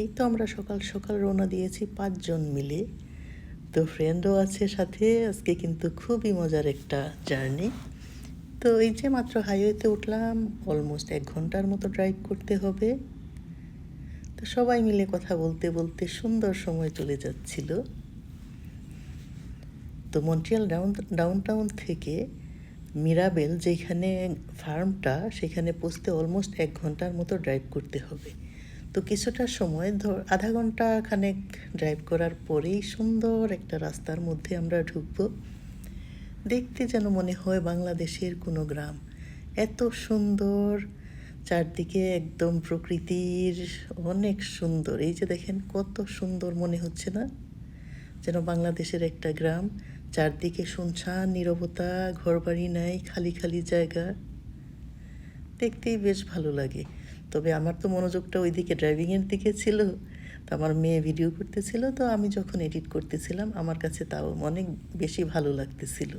এই তো আমরা সকাল সকাল রওনা দিয়েছি পাঁচজন মিলে। তো ফ্রেন্ডও আছে সাথে, আজকে কিন্তু খুবই মজার একটা জার্নি তো এই যে মাত্র হাইওয়েতে উঠলাম অলমোস্ট এক ঘণ্টার মতো ড্রাইভ করতে হবে। তো সবাই মিলে কথা বলতে বলতে সুন্দর সময় চলে যাচ্ছিল। তো মন্ট্রিয়াল ডাউন ডাউন টাউন থেকে মিরাবেল যেখানে ফার্মটা সেখানে পৌঁছতে অলমোস্ট এক ঘণ্টার মতো ড্রাইভ করতে হবে। তো কিছুটা সময় ধর, আধা ঘণ্টা খানেক ড্রাইভ করার পরেই সুন্দর একটা রাস্তার মধ্যে আমরা ঢুকবো। দেখতে যেন মনে হয় বাংলাদেশের কোনো গ্রাম। এত সুন্দর, চারদিকে একদম প্রকৃতির অনেক সুন্দর। এই যে দেখেন কত সুন্দর মনে হচ্ছে না? যেন বাংলাদেশের একটা গ্রাম, চারদিকে শুনশান, নীরবতা, ঘরবাড়ি নাই, খালি খালি জায়গা। দেখতেই বেশ ভালো লাগে। তবে আমার তো মনোযোগটা ওইদিকে ড্রাইভিংয়ের দিকে ছিল। তো আমার মেয়ে ভিডিও করতেছিল। তো আমি যখন এডিট করতেছিলাম, আমার কাছে তাও অনেক বেশি ভালো লাগতেছিল।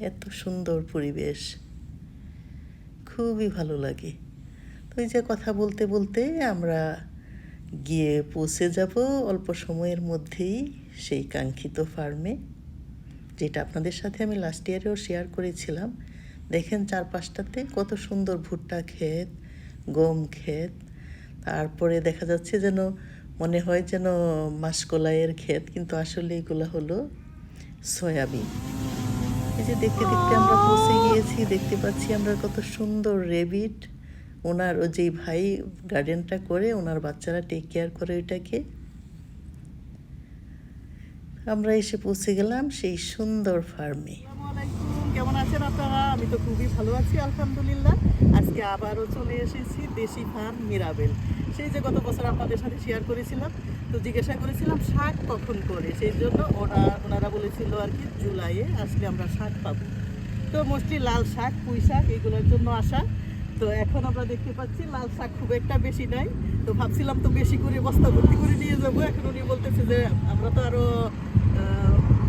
এত সুন্দর পরিবেশ। খুবই ভালো লাগে। তো এই যে কথা বলতে বলতে আমরা গিয়ে পৌঁছে যাব অল্প সময়ের মধ্যেই সেই কাঙ্ক্ষিত ফার্মে যেটা আপনাদের সাথে আমি লাস্ট ইয়ারেও শেয়ার করেছিলাম। দেখেন চারপাশটাতে কত সুন্দর ভুট্টা ক্ষেত গম ক্ষেত। তারপরে দেখা যাচ্ছে যেন মনে হয় যেন মাসকলাইয়ের ক্ষেত, কিন্তু আসলে এগুলো হলো সয়াবিন। এই যে দেখতে দেখতে আমরা পৌঁছে গিয়েছি, দেখতে পাচ্ছি আমরা কত সুন্দর রেবিট। ওনার ও যেই ভাই গার্ডেনটা করে, ওনার বাচ্চারা টেক কেয়ার করে ওইটাকে। আমরা এসে পৌঁছে গেলাম সেই সুন্দর ফার্মে কেমন আছেন আপনারা? আমি তো খুবই ভালো আছি, আলহামদুলিল্লাহ। আজকে আবারও চলে এসেছি দেশি ফার্ম মিরাবেল। সেই যে গত বছর আপনাদের সাথে শেয়ার করেছিলাম, তো জিজ্ঞাসা করেছিলাম, শাক কখন করে? সেই জন্য ওরা, ওনারা বলেছিল আর কি, জুলাইয়ে আসলে আমরা শাক পাবো। তো মোস্টলি লাল শাক, পুঁই শাক, এগুলোর জন্য আসা। তো এখন আমরা দেখতে পাচ্ছি, লাল শাক খুব একটা বেশি নাই। তো ভাবছিলাম, তো বেশি করে বস্তা ভর্তি করে নিয়ে যাব। এখন উনি বলতেছে যে, আমরা তো আরও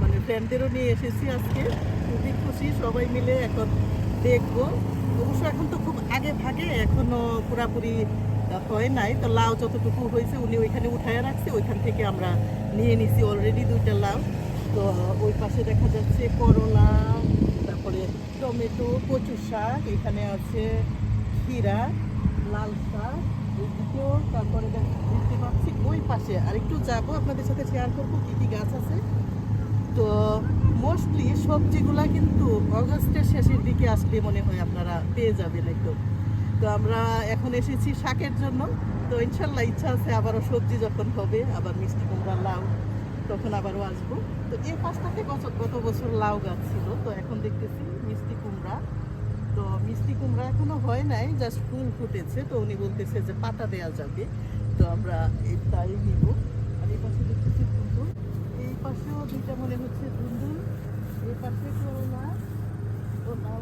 মানে ফ্রেন্ডদেরও নিয়ে এসেছি আজকে। খুবই সবাই মিলে এখন দেখব। অবশ্য এখন তো খুব আগে ভাগে, এখনও পুরাপুরি হয় নাই। তো লাউ যতটুকু হয়েছে উনি ওইখানে উঠায় রাখছে, ওইখান থেকে আমরা নিয়ে নিছি অলরেডি দুইটা লাউ। তো ওই পাশে দেখা যাচ্ছে করলা, তারপরে টমেটো কচু শাক, এখানে আছে ক্ষীরা, লাল শাক এদিকেও তারপরে দেখ- দেখতে পাচ্ছি ওই পাশে। আর একটু যাব, আপনাদের সাথে শেয়ার করব কী কী গাছ আছে। তো মোস্টলি সবজিগুলা কিন্তু অগস্টের শেষের দিকে আসলে মনে হয় আপনারা পেয়ে যাবেন একদম। তো আমরা এখন এসেছি শাকের জন্য। তো ইনশাল্লাহ ইচ্ছা আছে আবারও সবজি যখন হবে, আবার মিষ্টি কুমড়া লাউ, তখন আবারও আসব। তো এই পাশটাতে গত বছর লাউ গাছ ছিল, তো এখন দেখতেছি মিষ্টি কুমড়া। তো মিষ্টি কুমড়া এখনও হয় নাই জাস্ট ফুল ফুটেছে, তো উনি বলতেছে যে পাতা দেওয়া যাবে। তো আমরা এটাই নিব আর এই পাশে দেখতেছি ধুন্দুল এই দুইটা মনে হচ্ছে ধুন্দুল এই পাশে করলা ও লাউ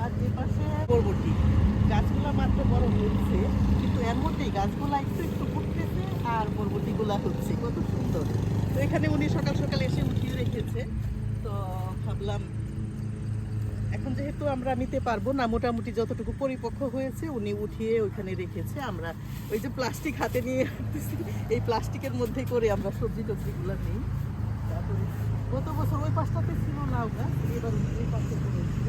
আর এই পাশে বরবটি গাছগুলো মাত্র বড় হচ্ছে কিন্তু এর মধ্যেই গাছগুলো একটু একটু ফুটতেছে আর বরবটিগুলা হচ্ছে কত সুন্দর। তো এখানে উনি সকাল সকাল এসে উঠিয়ে রেখেছে। তো ভাবলাম এখন যেহেতু আমরা নিতে পারব না, মোটামুটি যতটুকু পরিপক্ক হয়েছে উনি উঠিয়ে ওইখানে রেখেছে। আমরা ওই যে প্লাস্টিক হাতে নিয়ে এই প্লাস্টিকের মধ্যে করে আমরা সবজি টবজিগুলো নিই। গত বছর ওই পাশটাতে ছিল লাউ গাছ এবার করেছে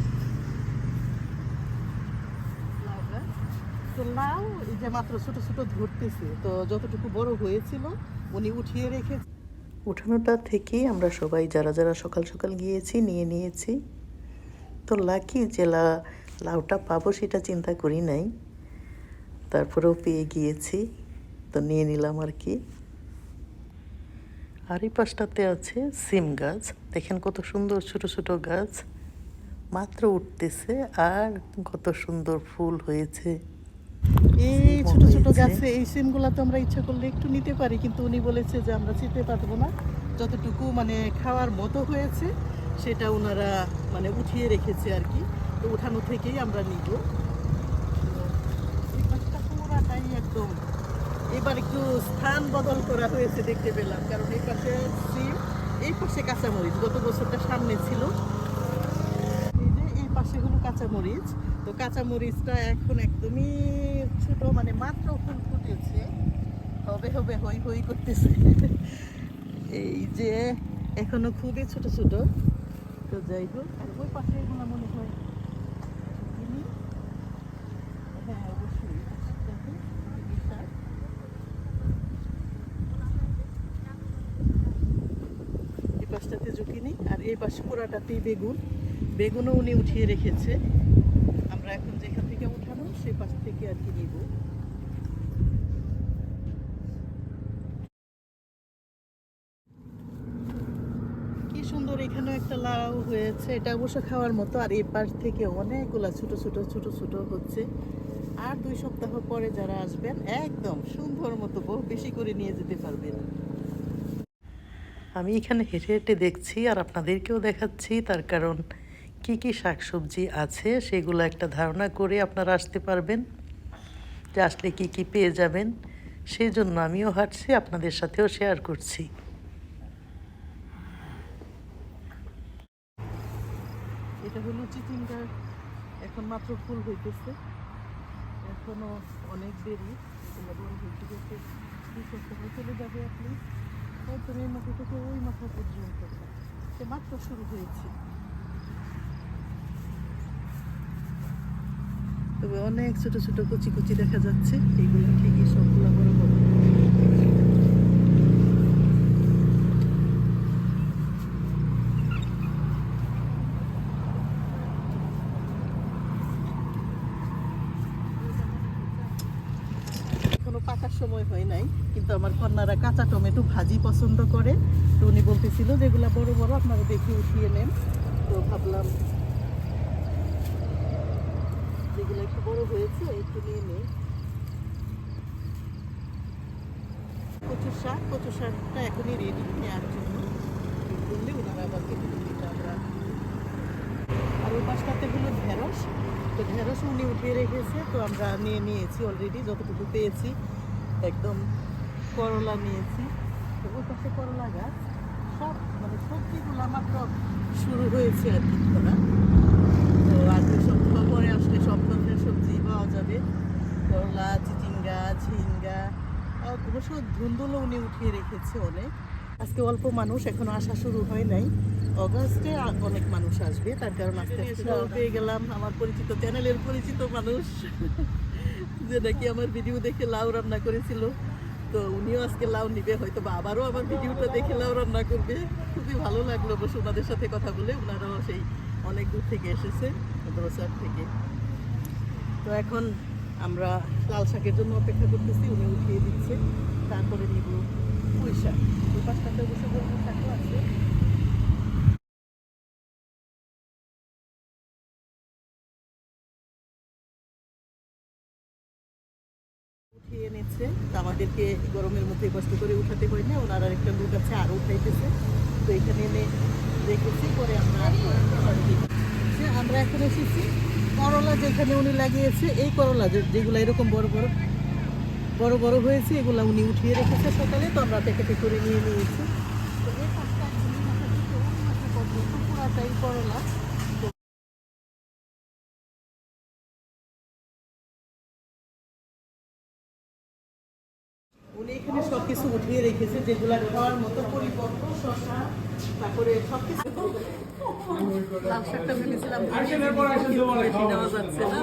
লাউ তো যে মাত্র ছোট ছোট ধরতেছে, তো যতটুকু বড় হয়েছিল উনি উঠিয়ে রেখেছে। উঠানোটা থেকেই আমরা সবাই যারা যারা সকাল সকাল গিয়েছি, নিয়ে নিয়েছি। তো লাকি যে লাউটা পাবো সেটা চিন্তা করি নাই। তারপরেও পেয়ে গিয়েছি তো নিয়ে নিলাম আর কি। আর এই পাশটাতে আছে সিম গাছ। দেখেন কত সুন্দর ছোট ছোট গাছ। মাত্র উঠতেছে আর কত সুন্দর ফুল হয়েছে। এই ছোট ছোট। গাছে এই সিমগুলো তো আমরা ইচ্ছা করলে একটু নিতে পারি কিন্তু উনি বলেছে যে আমরা চিনতে পারব না। যতটুকু মানে খাওয়ার মতো হয়েছে সেটা ওনারা মানে উঠিয়ে রেখেছে আর কি। তো উঠানো থেকেই আমরা নিব। একদম। এবার একটু স্থান বদল করা হয়েছে দেখতে পেলাম, কারণ এই পাশে সিম, এই পাশে কাঁচামরিচ। গত বছরটা সামনে ছিল। এই যে এই পাশে হলো কাঁচামরিচ। তো কাঁচামরিচটা এখন একদমই ছোট মানে মাত্র ফুল ফুটেছে। হবে হবে, হই হই করতেছে। এই যে এখনও খুবই ছোট ছোট। তো যাই হোক। আর ওই পাশে এগুলো মনে হয়। হ্যাঁ অবশ্যই। এই পাশটাতে জুকিনি, আর এই পাশে পুরাটাতেই বেগুন। বেগুনও উনি উঠিয়ে রেখেছে। আমরা এখন যেখান থেকে উঠানো, সেই পাশ থেকে আর কি নিব কি সুন্দর এখানে একটা লাউ হয়েছে। এটা অবশ্য খাওয়ার মতো। আর এই পাশ থেকে অনেকগুলা ছোট ছোট ছোট ছোট হচ্ছে। আর দুই সপ্তাহ পরে যারা আসবেন, একদম সুন্দর মতো বহু বেশি করে নিয়ে যেতে পারবেন। আমি এখানে হেঁটে হেঁটে দেখছি আর আপনাদেরকেও দেখাচ্ছি তার কারণ কি কি শাকসবজি আছে সেগুলো একটা ধারণা করে আপনারা আসতে পারবেন। যে আসলে কি কি পেয়ে যাবেন সেই জন্য আমিও হাঁটছি, আপনাদের সাথেও শেয়ার করছি এটা হলো চিচিঙ্গা এখন মাত্র ফুল হইতেছে। এখনও অনেক দেরি। চলে যাবে আপনি। একদম এই মাথা থেকে ওই মাথা পর্যন্ত। সে মাত্র শুরু হয়েছে। তবে অনেক ছোট ছোট কুচি কুচি দেখা যাচ্ছে। এইগুলো ঠিকই সবগুলো বড় বড় এখনও পাকার সময় হয় নাই, কিন্তু আমার কন্যারা কাঁচা টমেটো ভাজি পছন্দ করে। তো উনি বলতেছিল যেগুলো বড় বড়, আপনারা দেখে উঠিয়ে নেন। তো ভাবলাম যেগুলো একটু বড় হয়েছে, একটু নিয়ে নেই। কচুর শাক, কচুর শাকটা এখনই রেডি নেওয়ার জন্য। বললে ওনারা আবার কেটে এটা আমরা আর ওই পাশটাতে হলো ঢেঁড়স। তো ঢেঁড়স উনি উঠিয়ে রেখেছে, তো আমরা নিয়ে নিয়েছি অলরেডি যতটুকু পেয়েছি। একদম করলা নিয়েছি। ওই পাশে করলা গাছ। সব মানে সবজিগুলো মাত্র শুরু হয়েছে আর কি করা। তো আর দুই সপ্তাহ পরে আসলে সব ধরনের সবজি পাওয়া যাবে। করলা চিচিঙ্গা ঝিঙ্গা আর অবশ্য ধুন্দুলও উনি উঠিয়ে রেখেছে অনেক। আজকে অল্প মানুষ এখনও আসা শুরু হয় নাই। অগাস্টে অনেক মানুষ আসবে। তার কারণ লাউ পেয়ে গেলাম আমার পরিচিত চ্যানেলের পরিচিত মানুষ। যে নাকি আমার ভিডিও দেখে লাউ রান্না করেছিল। তো উনিও আজকে লাউ নিবে হয়তো বা আবারও আমার ভিডিওটা দেখে লাউ রান্না করবে। খুবই ভালো লাগল অবশ্য ওনাদের সাথে কথা বলে ওনারাও সেই অনেক দূর থেকে এসেছে দোসার থেকে। তো এখন আমরা লাল শাকের জন্য অপেক্ষা করতেছি, উনি উঠিয়ে দিচ্ছে, তারপরে নিব পুঁই শাক। ওই পাশটাতে অবশ্য শাকও আছে। আমাদেরকে গরমের মধ্যে কষ্ট করে উঠাতে হয় না, ওনার একটা লোক আছে আরও উঠাইতেছে। তো এখানে এনে রেখেছি, পরে আমরা আমরা এখন এসেছি করলা যেখানে উনি লাগিয়েছে, এই করলা যেগুলো এরকম বড় বড় বড় বড় হয়েছে, এগুলো উনি উঠিয়ে রেখেছে সকালে, তো আমরা প্যাকেটে করে নিয়ে নিয়েছি। তো এই পাঁচটা পুরাটাই করলা। সবকিছু উঠিয়ে রেখেছে যেগুলা খাওয়ার মতো পরিপক্ক শশা তারপরে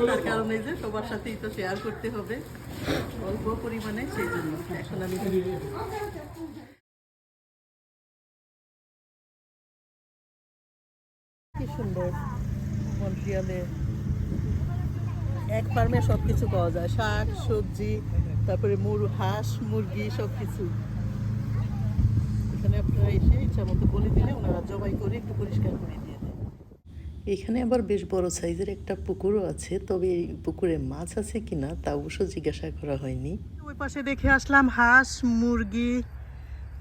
তার কারণে যে সবার সাথেই তো শেয়ার করতে হবে। অল্প পরিমাণে সেই জন্য। এখন আমি কি সুন্দর। মন্ট্রিয়ালে এক ফার্মে সব কিছু পাওয়া যায়। শাক সবজি তারপরে মুর হাঁস মুরগি সব কিছু এখানে আপনারা এসে ইচ্ছা মতো বলে দিলে ওনারা জবাই করে একটু পরিষ্কার করে দিয়ে দেয়। এখানে আবার বেশ বড় সাইজের একটা পুকুরও আছে তবে এই পুকুরে মাছ আছে কিনা তা অবশ্য জিজ্ঞাসা করা হয়নি। ওই পাশে দেখে আসলাম হাঁস মুরগি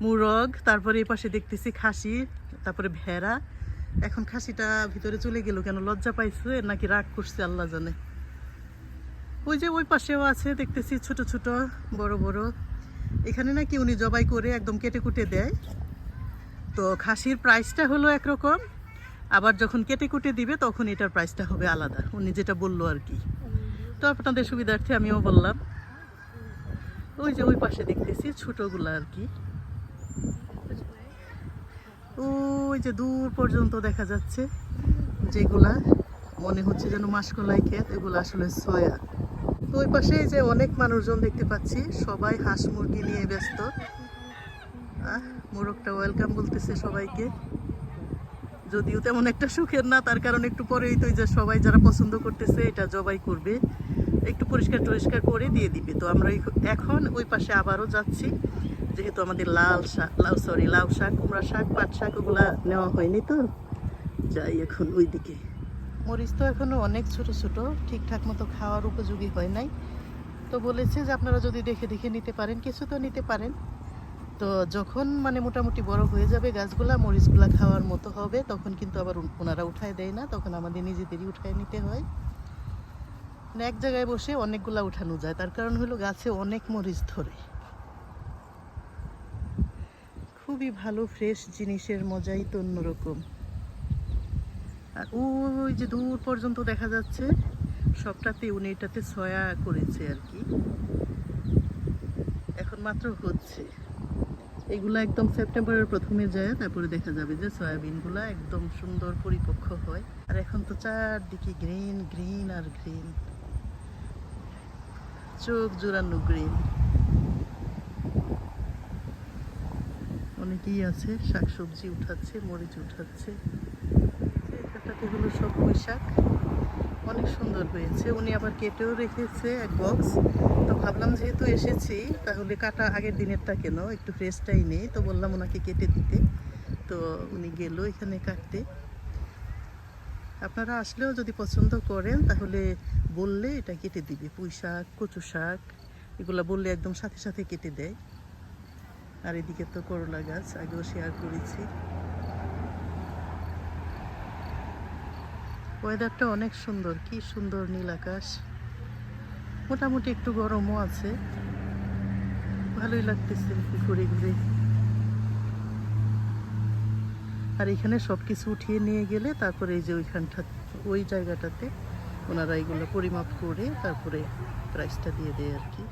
মুরগ তারপরে এই পাশে দেখতেছি খাসি তারপরে ভেড়া। এখন খাসিটা ভিতরে চলে গেল কেন লজ্জা পাইছে নাকি রাগ করছে আল্লাহ জানে। ওই যে ওই পাশেও আছে, দেখতেছি ছোট ছোট, বড় বড়। এখানে নাকি উনি জবাই করে একদম কেটে কুটে দেয়। তো খাসির প্রাইসটা হলো একরকম, আবার যখন কেটে কুটে দিবে তখন এটার প্রাইসটা হবে আলাদা। উনি যেটা বলল আর কি। তো আপনাদের সুবিধার্থে আমিও বললাম। ওই যে ওই পাশে দেখতেছি ছোটগুলা আর কি। ওই যে দূর পর্যন্ত দেখা যাচ্ছে যেগুলা, মনে হচ্ছে যেন মাসকলাই ক্ষেত, এগুলো আসলে সয়া। তো ওই পাশে যে অনেক মানুষজন দেখতে পাচ্ছি, সবাই হাঁস মুরগি নিয়ে ব্যস্ত। মোরগটা ওয়েলকাম বলতেছে সবাইকে। যদিও তেমন একটা সুখের না, তার কারণ একটু পরেই তো যে সবাই যারা পছন্দ করতেছে, এটা জবাই করবে। একটু পরিষ্কার টরিষ্কার করে দিয়ে দিবে। তো আমরা এখন ওই পাশে আবারও যাচ্ছি। যেহেতু আমাদের লাল শাক, লাউ সরি লাউ শাক, কুমড়া শাক, পাট শাক ওগুলা নেওয়া হয়নি তো। যাই এখন ওই দিকে মরিচ তো এখনও অনেক ছোট ছোট, ঠিকঠাক মতো খাওয়ার উপযোগী হয় নাই। তো বলেছে যে আপনারা যদি দেখে দেখে নিতে পারেন, কিছু তো নিতে পারেন। তো যখন মানে মোটামুটি বড় হয়ে যাবে গাছগুলা, মরিচগুলা খাওয়ার মতো হবে, তখন কিন্তু আবার ওনারা উঠায় দেয় না, তখন আমাদের নিজেদেরই উঠায় নিতে হয়। মানে এক জায়গায় বসে অনেকগুলা উঠানো যায়, তার কারণ হলো গাছে অনেক মরিচ ধরে। খুবই ভালো, ফ্রেশ জিনিসের মজাই তো অন্যরকম। আর ওই যে দূর পর্যন্ত দেখা যাচ্ছে, সবটাতে উনি এটাতে সয়া করেছে আর কি। এখন মাত্র হচ্ছে। এগুলো একদম সেপ্টেম্বরের প্রথমে যায়, তারপরে দেখা যাবে যে সয়াবিনগুলো একদম সুন্দর পরিপক্ক হয়। আর এখন তো চারদিকে গ্রিন গ্রিন আর গ্রিন। চোখ জোড়ানো গ্রিন। অনেকেই আছে, শাকসবজি উঠাচ্ছে, মরিচ উঠাচ্ছে। এখানটাতে হলো সব পুঁই শাক। অনেক সুন্দর হয়েছে। উনি আবার কেটেও রেখেছে এক বক্স। তো ভাবলাম যেহেতু এসেছি, তাহলে কাটা আগের দিনেরটা কেন? একটু ফ্রেশটাই নেই। তো বললাম ওনাকে কেটে দিতে। তো উনি গেল এখানে কাটতে। আপনারা আসলেও যদি পছন্দ করেন, তাহলে বললে এটা কেটে দিবে। পুঁই শাক, কচু শাক, এগুলো বললে একদম সাথে সাথে কেটে দেয়। আর এদিকে তো করলা গাছ, আগেও শেয়ার করেছি। ওয়েদারটা অনেক সুন্দর। কি সুন্দর নীল আকাশ। মোটামুটি একটু গরমও আছে। ভালোই লাগতেছে ঘুরে ঘুরে। আর এখানে সব কিছু উঠিয়ে নিয়ে গেলে তারপরে এই যে ওইখানটা, ওই জায়গাটাতে ওনারা এগুলো পরিমাপ করে তারপরে প্রাইসটা দিয়ে দেয় আর কি।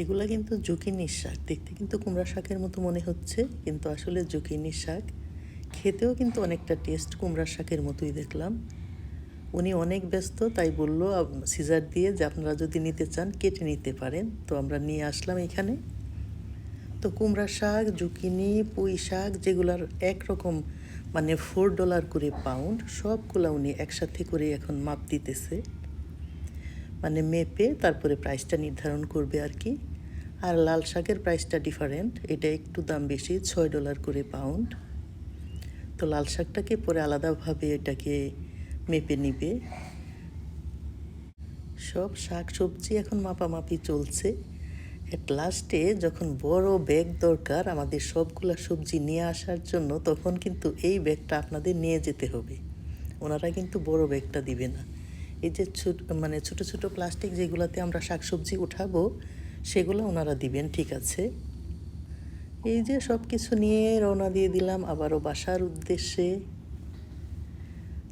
এগুলা কিন্তু জুকিনির শাক। দেখতে কিন্তু কুমড়া শাকের মতো মনে হচ্ছে, কিন্তু আসলে জুকিনির শাক। খেতেও কিন্তু অনেকটা টেস্ট কুমড়া শাকের মতোই দেখলাম। উনি অনেক ব্যস্ত, তাই বলল সিজার দিয়ে যে আপনারা যদি নিতে চান, কেটে নিতে পারেন। তো আমরা নিয়ে আসলাম এখানে। তো কুমড়া শাক, জুকিনি, পুঁই শাক, যেগুলার একরকম মানে ফোর ডলার করে পাউন্ড সবগুলা উনি একসাথে করে এখন মাপ দিতেছে। মানে মেপে তারপরে প্রাইসটা নির্ধারণ করবে আর কি। আর লাল শাকের প্রাইসটা ডিফারেন্ট এটা একটু দাম বেশি, ছয় ডলার করে পাউন্ড তো লাল শাকটাকে পরে আলাদাভাবে এটাকে মেপে নিবে। সব শাক সবজি এখন মাপামাপি চলছে। এট লাস্টে যখন বড় ব্যাগ দরকার আমাদের সবগুলা সবজি নিয়ে আসার জন্য, তখন কিন্তু এই ব্যাগটা আপনাদের নিয়ে যেতে হবে। ওনারা কিন্তু বড় ব্যাগটা দিবে না। এই যে ছোট মানে ছোট ছোট প্লাস্টিক যেগুলাতে আমরা শাকসবজি উঠাবো, সেগুলো ওনারা দিবেন, ঠিক আছে? এই যে সব কিছু নিয়ে রওনা দিয়ে দিলাম আবারও বাসার উদ্দেশ্যে।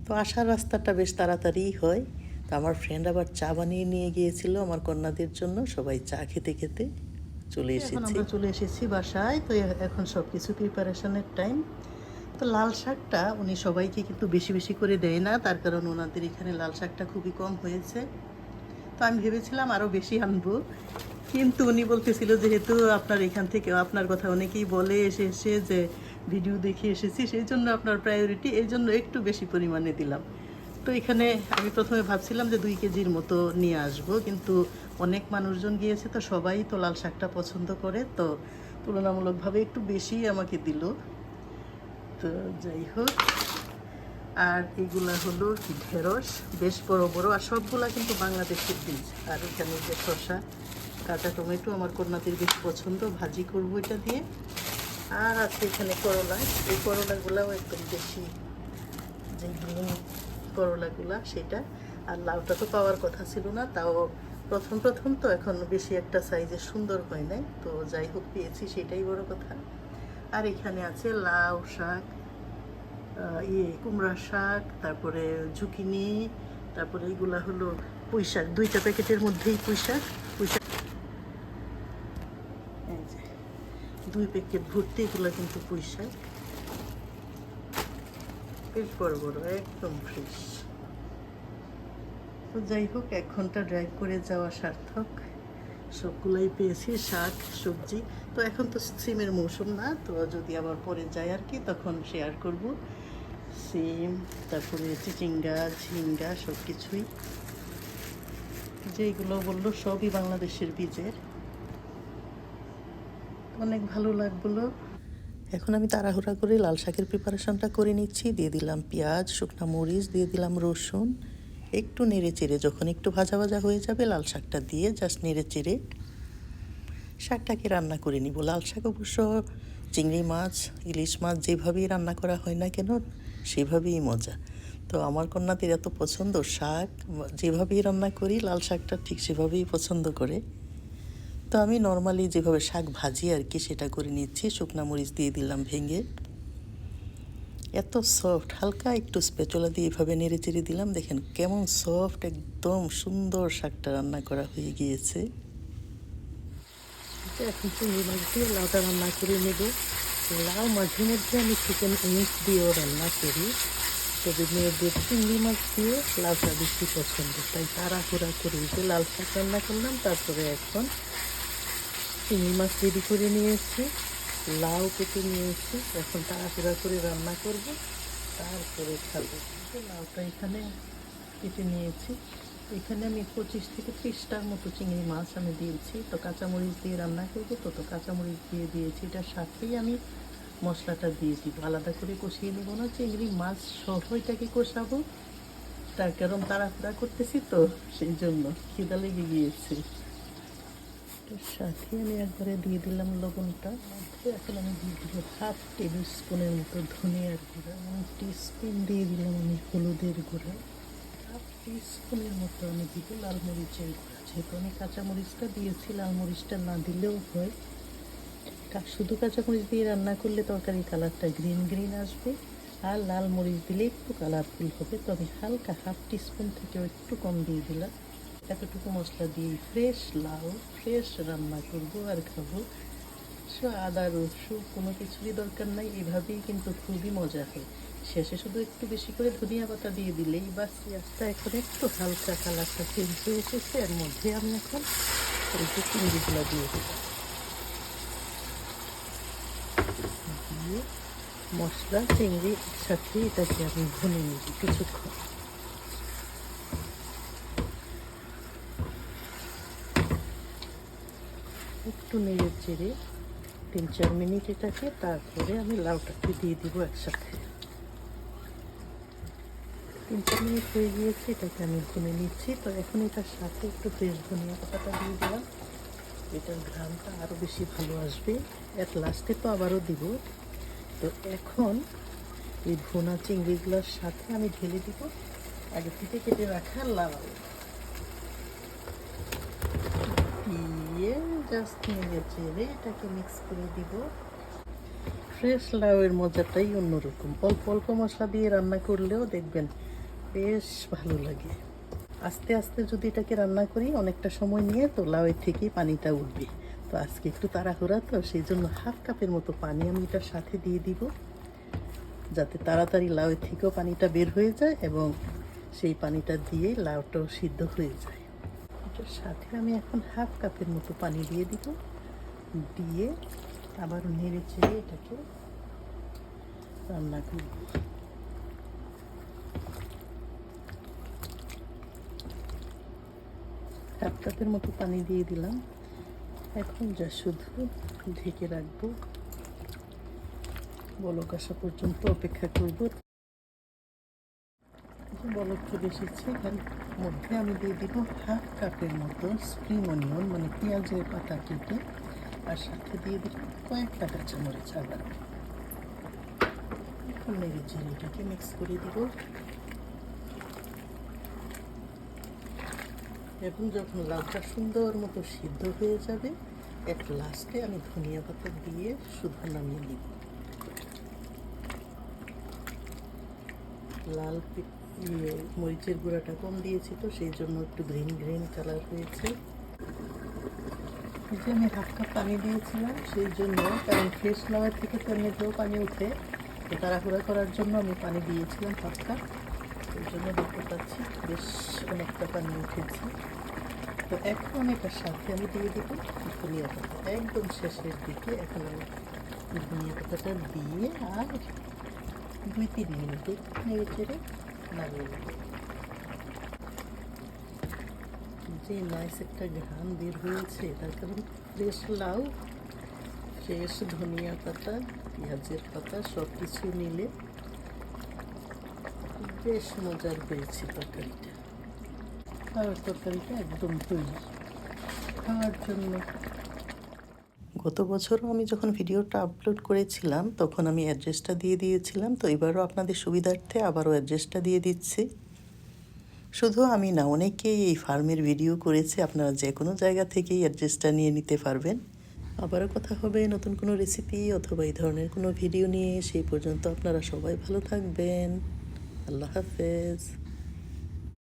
তো আসার রাস্তাটা বেশ তাড়াতাড়িই হয়। তো আমার ফ্রেন্ড আবার চা বানিয়ে নিয়ে গিয়েছিল আমার কন্যাদের জন্য। সবাই চা খেতে খেতে চলে এসেছি। আমরা চলে এসেছি বাসায়। তো এখন সব কিছু প্রিপারেশনের টাইম তো লাল শাকটা উনি সবাইকে কিন্তু বেশি বেশি করে দেয় না। তার কারণ ওনাদের এখানে লাল শাকটা খুবই কম হয়েছে। তো আমি ভেবেছিলাম আরও বেশি আনব। কিন্তু উনি বলতেছিল যেহেতু আপনার এখান থেকে আপনার কথা অনেকেই বলে এসে এসে যে ভিডিও দেখে এসেছি, সেই জন্য আপনার প্রায়োরিটি এই জন্য একটু বেশি পরিমাণে দিলাম। তো এখানে আমি প্রথমে ভাবছিলাম যে দুই কেজির মতো নিয়ে আসব, কিন্তু অনেক মানুষজন গিয়েছে, তো সবাই তো লাল শাকটা পছন্দ করে, তো তুলনামূলকভাবে একটু বেশি আমাকে দিল। তো যাই হোক, আর এগুলা হলো কি, ঢেঁড়স, বেশ বড় বড়, আর সবগুলা কিন্তু বাংলাদেশের বীজ। আর এখানে যে শসা, কাঁচা টমেটো, আমার কন্যাদের বেশ পছন্দ, ভাজি করব এটা দিয়ে। আর আছে এখানে করলা। এই করলাগুলাও একদম বেশি যে গ্রিন করলাগুলা, সেটা। আর লাউটা তো পাওয়ার কথা ছিল না, তাও প্রথম প্রথম তো এখন বেশি একটা সাইজের সুন্দর হয় নাই। তো যাই হোক, পেয়েছি, সেটাই বড় কথা। আর এখানে আছে লাউ শাক ইয়ে কুমড়া শাক, তারপরে ঝুকিনি, তারপরে এইগুলা হলো পুঁই শাক। দুইটা প্যাকেটের মধ্যেই পুঁই শাক। পুঁই শাক দুই প্যাকেট ভর্তি, এগুলো কিন্তু শাক বেশ বড় একদম ফ্রেশ তো যাই হোক, এক ঘণ্টা ড্রাইভ করে যাওয়া সার্থক। সবগুলাই পেয়েছি, শাক, সবজি। তো এখন তো সিমের মৌসুম না, তো যদি আবার পরে যায় আর কি, তখন শেয়ার করব। সিম, তারপরে চিচিঙ্গা, ঝিঙ্গা সব কিছুই যেগুলো বলল সবই বাংলাদেশের বীজের। অনেক ভালো লাগল। এখন আমি তাড়াহুড়া করে লাল শাকের প্রিপারেশনটা করে নিচ্ছি। দিয়ে দিলাম পেঁয়াজ, শুকনো মরিচ, দিয়ে দিলাম রসুন। একটু নেড়ে চেড়ে, যখন একটু ভাজা ভাজা হয়ে যাবে, লাল শাকটা দিয়ে জাস্ট নেড়ে চেড়ে শাকটাকে রান্না করে নিব। লাল শাক অবশ্য চিংড়ি মাছ, ইলিশ মাছ যেভাবেই রান্না করা হয় না কেন, সেভাবেই মজা। তো আমার কন্যাদের এত পছন্দ শাক, যেভাবেই রান্না করি, লাল শাকটা ঠিক সেভাবেই পছন্দ করে। তো আমি নর্মালি যেভাবে শাক ভাজি আর কি সেটা করে নিচ্ছি, শুকনা মরিচ দিয়ে দিলাম ভেঙে। এত সফট হালকা একটু স্পেচলা দিয়ে এভাবে নেড়ে চেড়ে দিলাম। দেখেন কেমন সফট একদম সুন্দর শাকটা রান্না করা হয়ে গিয়েছে। এখন চিংড়ি মাছ দিয়ে লাউটা রান্না করে নেব। লাউ মাঝে মধ্যে আমি চিকেন উইংস দিয়েও রান্না করি। তবে মেয়েদের চিংড়ি মাছ দিয়ে লাউটা বেশি পছন্দ। তাই তাড়াহুড়া করে যে লাল শাক রান্না করলাম, তারপরে এখন চিংড়ি মাছ রেডি করে নিয়েছি লাউ কেটে নিয়েছি এখন তাড়াহুড়া করে রান্না করব। তারপরে খাব। লাউটা এখানে কেটে নিয়েছি। এখানে আমি পঁচিশ থেকে ত্রিশটার মতো চিংড়ি মাছ আমি দিয়েছি। তো কাঁচামরিচ দিয়ে রান্না করব তো তো কাঁচামরিচ দিয়ে দিয়েছি। এটার সাথেই আমি মশলাটা দিয়ে দিব। আলাদা করে কষিয়ে নেব না। চিংড়ি মাছ সহ এটাকে কষাবো। তার কারণ তাড়াহুড়া করতেছি তো, সেই জন্য খিদা লেগে গিয়েছে। এটার সাথে আমি একবারে দিয়ে দিলাম লবণটা। এখন আমি দিয়ে দিব হাফ টেবিল স্পুনের মতো ধনিয়ার গুঁড়া এবং টিস্পুন দিয়ে দিলাম আমি হলুদের গুঁড়া। হাফ টিস্পুনের মতো আমি দিব লাল মরিচের গুঁড়া। যেহেতু আমি কাঁচামরিচটা দিয়েছি, লাল মরিচটা না দিলেও হয়। শুধু কাঁচামরিচ দিয়ে রান্না করলে তরকারি কালারটা গ্রিন গ্রিন আসবে আর লাল মরিচ দিলে একটু কালারফুল হবে। তো আমি হালকা হাফ টিস্পুন থেকেও একটু কম দিয়ে দিলাম। এতটুকু মশলা দিয়ে ফ্রেশ লাউ ফ্রেশ রান্না করব আর খাব। সো আদা, রসুন কোনো কিছুরই দরকার নাই, এভাবেই কিন্তু খুবই মজা হয়। শেষে শুধু একটু বেশি করে ধনিয়া পাতা দিয়ে দিলেই বা পেঁয়াজটা এখন একটু হালকা কালারটা চেঞ্জ হয়ে এসেছে, এর মধ্যে আমি এখন এই চিংড়িগুলো দিয়ে দিলাম। দিয়ে মশলা, চিংড়ি একসাথে এটাকে আমি ভুনে নিব কিছুক্ষণ। একটু নেড়ে চেড়ে তিন চার মিনিট এটাকে তারপরে আমি লাউটাকে দিয়ে দিব একসাথে। তিন চার মিনিট হয়ে গিয়েছে, এটাকে আমি ভুনে নিচ্ছি। তো এখন এটার সাথে একটু ফ্রেশ ধনিয়া পাতাটা দিয়ে দিলাম। এটার ঘ্রামটা আরও বেশি ভালো আসবে। এর লাস্টে তো আবারও দিব। তো এখন এই ভুনা চিংড়িগুলোর সাথে আমি ঢেলে দিব। আগে থেকে কেটে রাখা লাউ। দিয়ে জাস্ট নেড়ে চেড়ে এটাকে মিক্স করে দিব। ফ্রেশ লাউয়ের মজাটাই অন্যরকম। অল্প অল্প মশলা দিয়ে রান্না করলেও দেখবেন বেশ ভালো লাগে। আস্তে আস্তে যদি এটাকে রান্না করি, অনেকটা সময় নিয়ে তো লাউয়ের থেকেই পানিটা উঠবে। তো আজকে একটু তাড়াহুড়া, তো সেই জন্য হাফ কাপের মতো পানি আমি এটার সাথে দিয়ে দিব। যাতে তাড়াতাড়ি লাউয়ের থেকেও পানিটা বের হয়ে যায় এবং সেই পানিটা দিয়ে লাউটাও সিদ্ধ হয়ে যায়। এটার সাথে আমি এখন হাফ কাপের মতো পানি দিয়ে দিব। দিয়ে আবার নেড়ে চেড়ে এটাকে রান্না করব। হাফ কাপের মতো পানি দিয়ে দিলাম। এখন যা শুধু ঢেকে রাখব, বলক আসা পর্যন্ত অপেক্ষা করব। বলক চলে এসেছে এর মধ্যে আমি দিয়ে দিব হাফ কাপের মতো স্প্রিং অনিয়ন মানে পেঁয়াজের পাতা কেটে আর সাথে দিয়ে দিব। কয়েকটা কাঁচামরিচ আদা এখন নেড়ে চেড়ে মিক্স করে দিব এখন যখন লাউটা সুন্দর মতো সিদ্ধ হয়ে যাবে এক লাস্টে আমি ধনিয়া পাতা দিয়ে শুধু নামিয়ে নিব লাল ইয়ে মরিচের গুঁড়াটা কম দিয়েছি তো, সেই জন্য একটু গ্রিন গ্রিন কালার হয়েছে। যে আমি হাফ কাপ পানি দিয়েছিলাম, সেই জন্য কারণ ফ্রেশ ফ্লাওয়ার থেকে তো এমনিতেও পানি উঠে তো তাড়াহুড়া করার জন্য আমি পানি দিয়েছিলাম হাফ কাপ। ওই জন্য দেখতে পাচ্ছি বেশ অনেকটা পানি উঠেছে। তো এখন এটার সাথে আমি দিয়ে দেবো ধনিয়া পাতা একদম শেষের দিকে এখন আমি ধনিয়া পাতাটা দিয়ে আর দুই তিন মিনিটে নেড়ে চেড়ে যে নাইস একটা ঘ্রাণ বের হয়েছে, তার কারণ ফ্রেশ লাউ, ফ্রেশ ধনিয়া পাতা, পেঁয়াজের পাতা সব কিছু মিলে বেশ মজার হয়েছে তরকারিটা। খাওয়ার তরকারিটা একদম তৈরি। খাওয়ার জন্য গত বছরও আমি যখন ভিডিওটা আপলোড করেছিলাম, তখন আমি অ্যাড্রেসটা দিয়ে দিয়েছিলাম। তো এবারও আপনাদের সুবিধার্থে আবারও অ্যাড্রেসটা দিয়ে দিচ্ছি। শুধু আমি না, অনেকেই এই ফার্মের ভিডিও করেছে। আপনারা যে কোনো জায়গা থেকেই অ্যাড্রেসটা নিয়ে নিতে পারবেন। আবারও কথা হবে, নতুন কোনো রেসিপি অথবা এই ধরনের কোনো ভিডিও নিয়ে। সেই পর্যন্ত আপনারা সবাই ভালো থাকবেন। আল্লাহ হাফেজ।